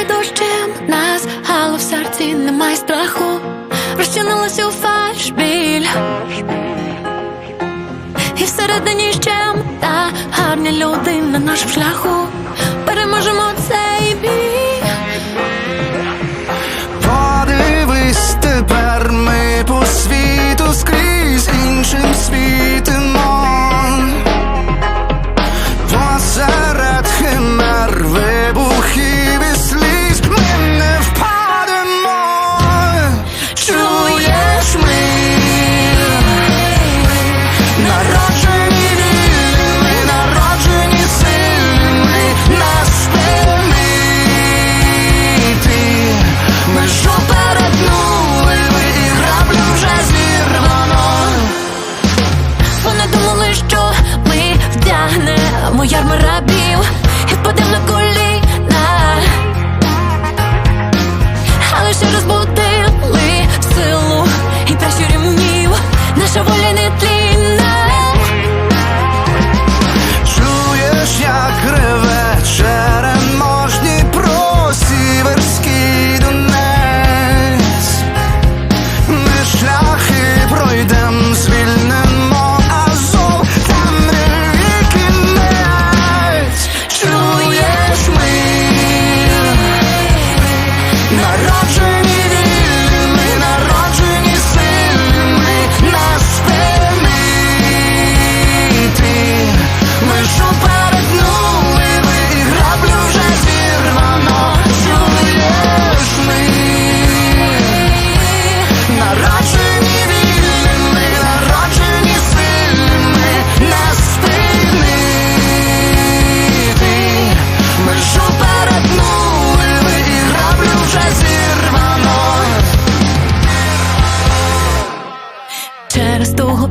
Омивай дощем нас, але в серці немає страху, розчинилася у фальш біль і всередині ще та гарні люди на нашому шляху. Переможемо цей біль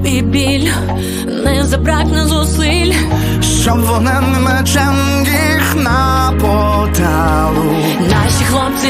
тобі біль, не забракне зусиль, щоб вогнем мечем їх на поталу. Наші хлопці.